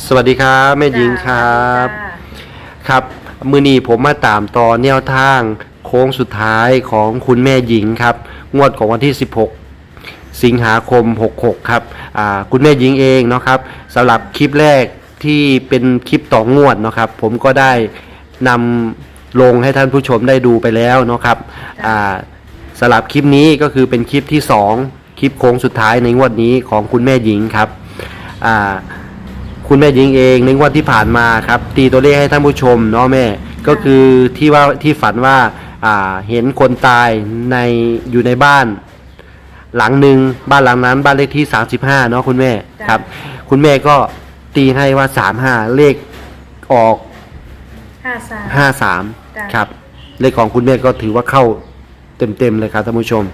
สวัสดีครับแม่หญิงครับจ้าครับ มือนี้ผมมาตามต่อแนวทางโค้งสุดท้ายของคุณแม่หญิงครับ งวดของวันที่ 16 สิงหาคม 66 ครับอ่าคุณแม่หญิงเองเนาะครับสำหรับคลิปแรกที่เป็นคลิปต่องวดเนาะครับ ผมก็ได้นำลงให้ท่านผู้ชมได้ดูไปแล้วเนาะครับอ่าสำหรับคลิปนี้ก็คือเป็นคลิปที่ 2 คลิปโค้งสุดท้ายในงวดนี้ของคุณแม่หญิงครับอ่า คุณแม่หญิงเองในงวดที่ผ่านมาครับ ตีตัวเลขให้ท่านผู้ชมเนาะแม่ก็คือที่ว่าที่ฝันว่าอ่าเห็นคนตายในอยู่ในบ้าน หลังหนึ่งบ้านหลังนั้น บ้านเลขที่ 35เนาะคุณแม่จ้ะ ครับ คุณแม่ก็ตีให้ว่า 35 เลขออก ห้าสามจ้ะ53ครับ เลขของคุณแม่ก็ถือว่าเข้าเต็มๆเลยครับท่านผู้ชม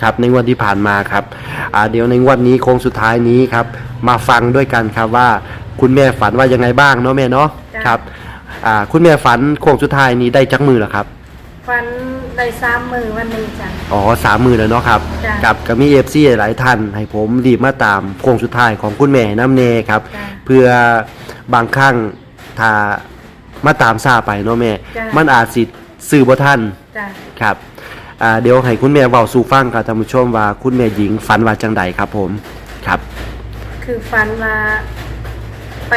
ค่ะครับในงวดที่ผ่านมาครับอ่าเดี๋ยวในงวดนี้โค้งสุดท้ายนี้ครับ มาฟังด้วยกันครับว่าคุณแม่ฝันว่ายังไงบ้างเนาะแม่เนาะจ้ะครับอ่าคุณแม่ฝันโค้งสุดท้ายนี้ได้จักมือเหรอครับฟันได้สามมือวันนี้จ้ะอ๋อสามมือแล้วเนาะครับจ้ะกับกับมีเอฟซีหลายท่านให้ผมรีบมาตามโค้งสุดท้ายของคุณแม่น้ำเนครับจ้ะเพื่อบางครั้งถ้ามาตามซาไปเนาะแม่จ้ะมันอาจสิสื่อบ่ท่านจ้ะครับ อ่าเดี๋ยวให้คุณแม่เว้าสู่ฟังกับท่านผู้ชมว่าคุณแม่หญิงฝันว่าจังใดครับผมครับ คือฟันว่าไป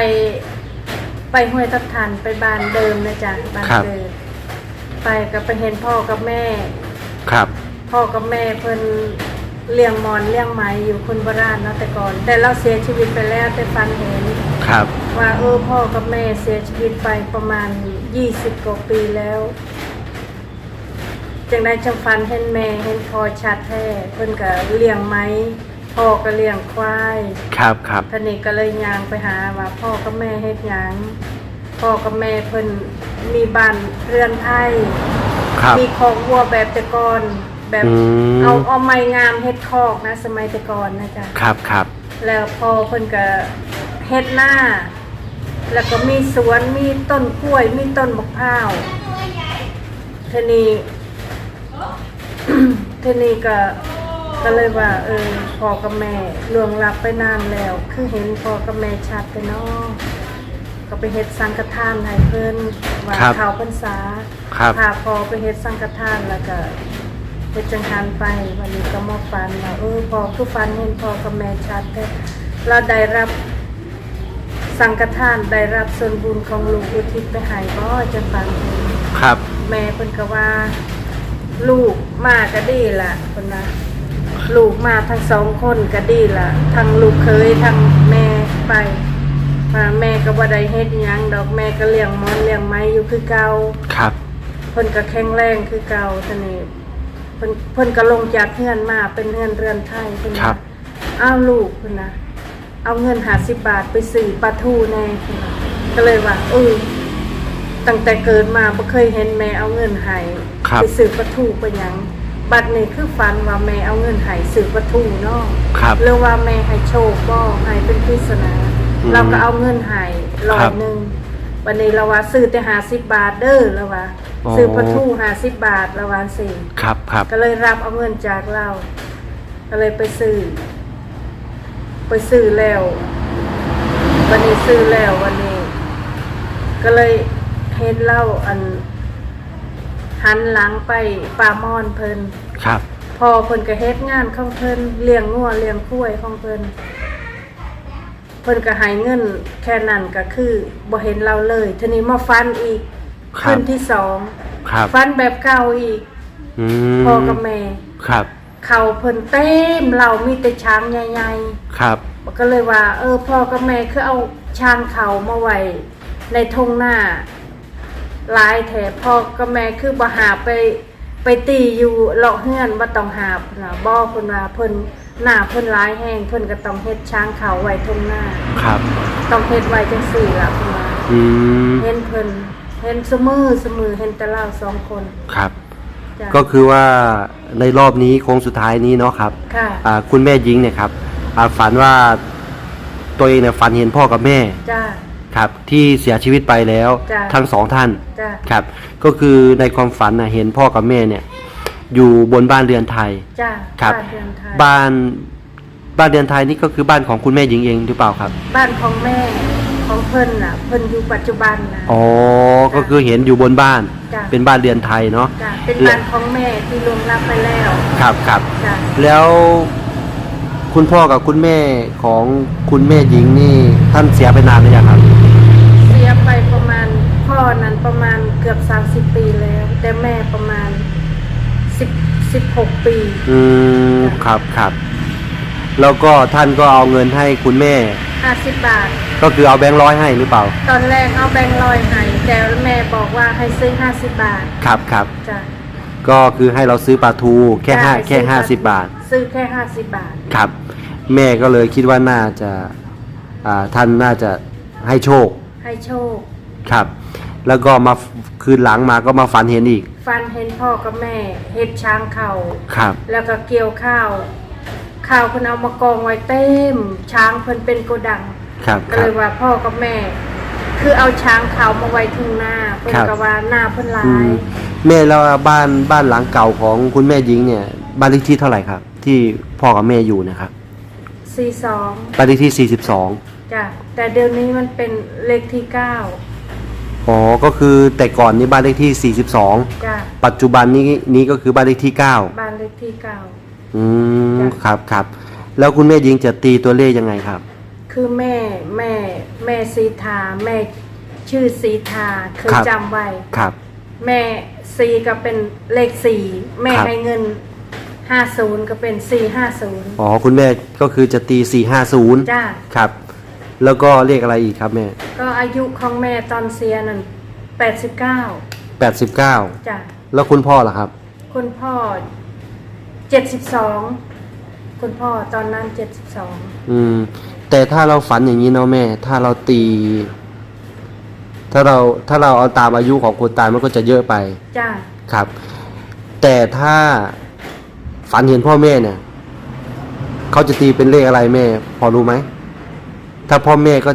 ไปห้วยทับทันไปบ้านเดิมนะจ๊ะบ้านครับ เดิมไปก็ไปเห็นพ่อกับแม่ ครับ พ่อกับแม่เพิ่นเลี้ยงมอนเลี้ยงไหม้อยู่คนโบราณเนาะแต่ก่อน แต่เราเสียชีวิตไปแล้วแต่ฟันเห็น ครับ ว่าเออพ่อกับแม่เสียชีวิตไปประมาณยี่สิบกว่าปีแล้ว จังได้จังฟันเห็นแม่เห็นพ่อชัดแท้เพิ่นก็เลี้ยงไหม้พ่อก็เลี้ยงควายครับครับท่านนี้ก็เลยยางไปหาว่าพ่อกับแม่เฮ็ดหยังพ่อกับแม่เพิ่นมีบ้านเรือนไทยครับ มีคอกวัวแบบแต่ก่อนแบบอืม เอาเอาไม้งามเฮ็ดคอกนะ สมัยแต่ก่อนนะจ๊ะ ครับครับแล้วพอเพิ่นก็เฮ็ดหน้า แล้วก็มีสวนมีต้นกล้วยมีต้นมะพร้าวทีนี้ ทีนี้ก็ก็เลยว่า เออพ่อกับแม่ล่วงลับไปนานแล้ว คือเห็นพ่อกับแม่ชัดไปเนาะก็ไปเฮ็ดสังฆทานให้เพิ่นว่าครับเขาพรรษาครับ พาพอไปเฮ็ดสังฆทานแล้วก็เฮ็ดจังหันไปวันนี้ก็มาฟันว่าเออพอคือฟันเห็นพอกับแม่ชัดแต่เราได้รับสังฆทานได้รับส่วนบุญของลูกอุทิศไปให้บ่จะฟันเห็นครับ แม่เพิ่นก็ว่า ลูกมาก็ดีล่ะเพิ่นนะลูกมาทั้งสองคนก็ดีล่ะทั้งลูกเคยทั้งแม่ไปว่าแม่ก็บ่ได้เฮ็ดหยังดอกแม่ก็เลี้ยงหมอนเลี้ยงไม้อยู่คือเก่าครับ เพิ่นก็แข็งแรงคือเก่าท่านี้เพิ่นเพิ่นก็ลงจากเฮือนมาเป็นเฮือนเรือนไทยเพิ่นครัว่าบอ้าวลูกเพิ่นนะเอาเงิน50บาทไปซื้อปลาทูแน่เพิ่นว่าก็เลยว่าเออ ตั้งแต่เกิดมาบ่เคยเห็นแม่เอาเงินให้ครับ ไปซื้อปลาทูไปหยัง บัดนี้คือฝันว่าแม่เอาเงินให้ซื้อปลาทูเนาะครับ หรือว่าแม่ให้โชคบ่ให้เป็นปริศนาอืมเราก็เอาเงินให้ร้อครัยบหนึงวันนี้เราว่าซื้อแต่50บาทเด้อแล้วว่าอ๋อ ซื้อปลาทูห้าสิบบาทละวันสี่ครับครับก็เลยรับเอาเงินจากเรา ก็เลยไปซื้อไปซื้อแล้ว วันนี้ซื้อแล้ววันนี้ ก็เลย เห็นเล่าอันหันหลังไปป่ามอนเพิ่นครับ พอเพิ่นก็เฮ็ดงานของเพิ่นเลี้ยงงัวเลี้ยงคุ้ยของเพิ่นเพิ่นก็ให้เงิน แค่นั้นก็คือบ่เห็นเราเลยทีนี้มาฟันอีกครัคืบนที่สองครับ ฟันแบบเก่าอีกอืมพ่อกับแม่ครับ เขาเพิ่นเต็มเรามีแต่ช้างใหญ่ครับๆก็เลยว่า เออพ่อกับแม่คือเอาช้างเขามาไว้ในทงหน้า หลายแถพ่อกับแม่คือบ่หาไปไปตีอยู่เลาะเฮือนบ่ต้องหาบนะบ่เพิ่นว่าเพิ่นหน้าเพิ่นหลายแห้งเพิ่นก็ต้องเฮ็ดช้างเขาไว้ทงหน้า ครับต้องเฮ็ดไว้จังซี่ล่ะเพิ่นว่าอืมเห็นเพิ่นเห็นเสมอเสมอเห็นแต่เราสองคนครับ จ้ะก็คือว่าในรอบนี้โค้งสุดท้ายนี้เนาะครับค่ะ อ่าคุณแม่หญิงเนี่ยครับอ่าฝันว่าตัวเองเนี่ยฝันเห็นพ่อกับแม่ จ้า ครับที่เสียชีวิตไปแล้วจ้ะ ทั้งสองท่านจ้าครับ ก็คือในความฝันนะเห็นพ่อกับแม่เนี่ยอยู่บนบ้านเรือนไทย จ้าครับบ้านเรือนไทยบ้านบ้านเรือนไทยนี่ก็คือบ้านของคุณแม่หญิงเองหรือเปล่าครับบ้านของแม่ของเพิ่นน่ะเพิ่นอยู่ปัจจุบันนะอ๋อก็คือเห็นอยู่บนบ้านจ้ะเป็นบ้านเรือนไทยเนาะ จ้ะเป็นบ้านของแม่ที่ลวงรับไปแล้วครับครับ จ้ะแล้วคุณพ่อกับคุณแม่ของคุณแม่หญิงนี่ท่านเสียไปนานหรือยังครับ เสียไปประมาณพ่ อนั้นประมาณเกือบ30ปีแล้ว แต่แม่ประมาณ10 16ปี อืมครับครับ แล้วก็ท่านก็เอาเงินให้คุณแม่50บาท ก็คือเอาแบงค์ร้อยให้หรือเปล่า ตอนแรกเอาแบงค์ร้อยให้แต่แม่บอกว่าให้ซื้อ50บาทครับครับ จ้ะก็คือให้เราซื้อปลาทูแค่ห้าได้แค่ซื้อห้าสิบบาท ซื้อแค่50บาท ครับ แม่ก็เลยคิดว่าน่าจะ อ่าท่านน่าจะให้โชค ให้โชค ครับ แล้วก็มาคืนหลังมาก็มาฝันเห็นอีก ฟันเห็นพ่อกับแม่เห็ดช้างเขาครับแล้วก็เกี่ยวข้าว ข้าวเพิ่นเอามากองไว้เต็ม ช้างเพิ่นเป็นโกดัง ครับก็ครัเลบ ยว่าพ่อกับแม่ คือเอาช้างเขามาไว้ทุ่งหน้าเพิ่นครับ ก็ว่าหน้าเพิ่นหลาอืมยแม่แล้วบ้านบ้านหลังเก่าของคุณแม่หญิงเนี่ย บ้านเลขที่เท่าไหร่ครับ ที่พ่อกับแม่อยู่นะครับ42บ้านเลขที่ 42 จ้ะแต่เดี๋ยวนี้มันเป็นเลขที่ อ๋อ ก็คือแต่ก่อนนี้บ้านเลขที่9จ้ะ42 ปัจจุบันนี้นี้ก็คือบ้านเลขที่9บ้านเลขที่อืม จ้ะ ครับครับ แล้วคุณแม่หญิงจะตีตัวเลขยังไงครับ9คือแม่แม่แม่สีทาแม่ชื่อสีทาเคยครับ จำไว้ ครับ แม่ซีก็เป็นเลขสี่แม่ครับ ให้เงินห้าศูนย์ก็เป็นสี่ห้าศูนย์อ๋อ คุณแม่ก็คือจะตี 450 จ้าครับ แล้วก็เลขอะไรอีกครับแม่ ก็อายุของแม่ตอนเสียนั่นแปดสิบเก้า89 จ้าแล้วคุณพ่อล่ะครับ คุณพ่อเจ็ดสิบสองคุณพ่อตอนนั้นเจ็ดสิบสองอืม แต่ถ้าเราฝันอย่างนี้เนาะแม่ ถ้าเราตี ถ้าเราถ้าเราเอาตามอายุของคนตายมันก็จะเยอะไปจ้าครับ แต่ถ้าฝันเห็นพ่อแม่เนี่ย เขาจะตีเป็นเลขอะไรแม่ พอรู้ไหม ถ้าพ่อแม่ก็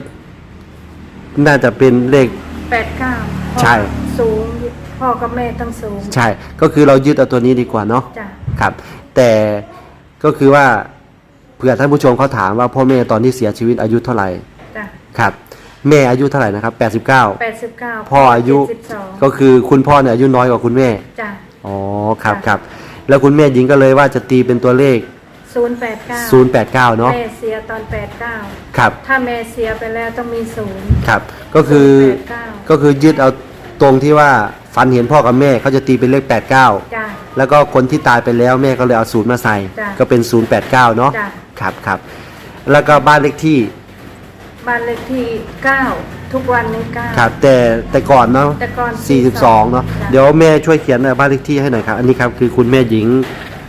น่าจะเป็นเลข แปดเก้าใช่ สูงพ่อกับแม่ต้องสูงใช่ ก็คือเรายึดเอาตัวนี้ดีกว่าเนาะ จ้าครับ แต่ก็คือว่าเผื่อท่านผู้ชมเขาถามว่าพ่อแม่ตอนที่เสียชีวิตอายุเท่าไหร่ จ้าครับ แม่อายุเท่าไหร่นะครับ89แปดสิบเก้าพ่ออายุเจ็ดสิบสองก็คือคุณพ่อเนี่ยอายุน้อยกว่าคุณแม่ จ้าอ๋อ ครับค่ะครับ แล้วคุณแม่หญิงก็เลยว่าจะตีเป็นตัวเลข ศูนย์แปดเก้า089 เนาะแม่เสียตอนแปดเก้าครับถ้าแม่เสียไปแล้วต้องมีศูนย์ ครับ ก็คือ089 ก็คือยึดเอาตรงที่ว่าฝันเห็นพ่อกับแม่เขาจะตีเป็นเลข 89 จ้าแล้วก็คนที่ตายไปแล้วแม่ก็เลยเอาศูนย์มาใส่ จ้ะก็เป็น 089 เนาะจ้ะ ครับครับแล้วก็บ้านเลขที่บ้านเลขที่เก้าทุกวันนี้เก้า ครับแต่แต่ก่อนเนาะแต่ก่อน42เนาะจ้ะ เดี๋ยวแม่ช่วยเขียนบ้านเลขที่ให้หน่อยครับอันนี้ครับคือคุณแม่หญิง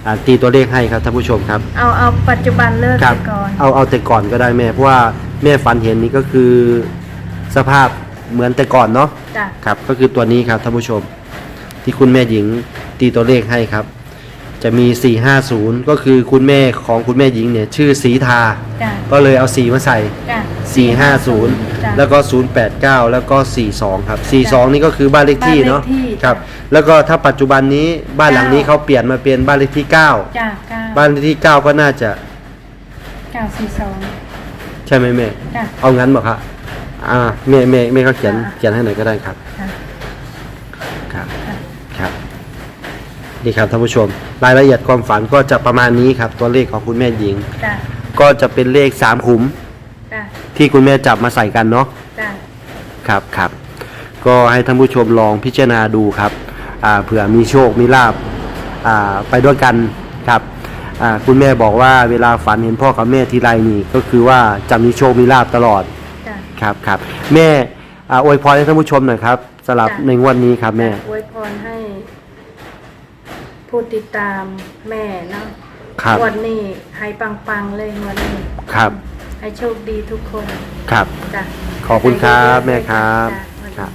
อ่าตีตัวเลขให้ครับท่านผู้ชมครับ เอาเอาปัจจุบันเลิกครัไปก่อนเอาเอาแต่ก่อนก็ได้แม่ เพราะว่าแม่ฝันเห็นนี่ก็คือสภาพเหมือนแต่ก่อนเนาะ จ้ะครับก็คือตัวนี้ครับท่านผู้ชม ที่คุณแม่หญิงตีตัวเลขให้ครับ จะมี 450 ก็คือคุณแม่ของคุณแม่หญิงเนี่ยชื่อสีทา จ้ะก็เลยเอา 4 มาใส่ จ้ะ450จ้ะแล้วก็ 089 แล้วก็ 42 ครับ 42 นี่ก็คือบ้านเลขที่เนาะบ้านเลขที่ ครับ แล้วก็ถ้าปัจจุบันนี้บ้านหลังนี้เขาเปลี่ยนมาเป็นบ้านเลขที่ 9 จ้ะเก้าบ้านเลขที่ 9 ก็น่าจะเก้าสี่สองใช่ไหมแม่ จ้ะ เอางั้นบอกครับอ่าแม่แม่แม่เขาเขียนอ่า เขียนให้หน่อยก็ได้ครับ จ้ะ ครับ ครับ นี่ครับท่านผู้ชม รายละเอียดความฝันก็จะประมาณนี้ครับ ตัวเลขของคุณแม่หญิง จ้ะก็จะเป็นเลขสามขุมจ้ะที่คุณแม่จับมาใส่กันเนาะ จ้ะครับครับก็ให้ท่านผู้ชมลองพิจารณาดูครับอ่าเผื่อมีโชคมีลาบอ่าไปด้วยกันครับอ่าคุณแม่บอกว่าเวลาฝันเห็นพ่อกับแม่ทีไรนี่ก็คือว่าจะมีโชคมีลาบตลอดจ้ะ ครับครับแม่อ่าอวยพรให้ท่านผู้ชมหน่อยครับสำหรับจ้ะ ในงวดนี้ครับแม่อวยพรให้ ผู้ติดตามแม่เนาะครับวันนี้ให้ปังๆเลยวันนี้ครับ ให้โชคดีทุกคนครับ จ้ะขอบคุณครับแม่ครับครับ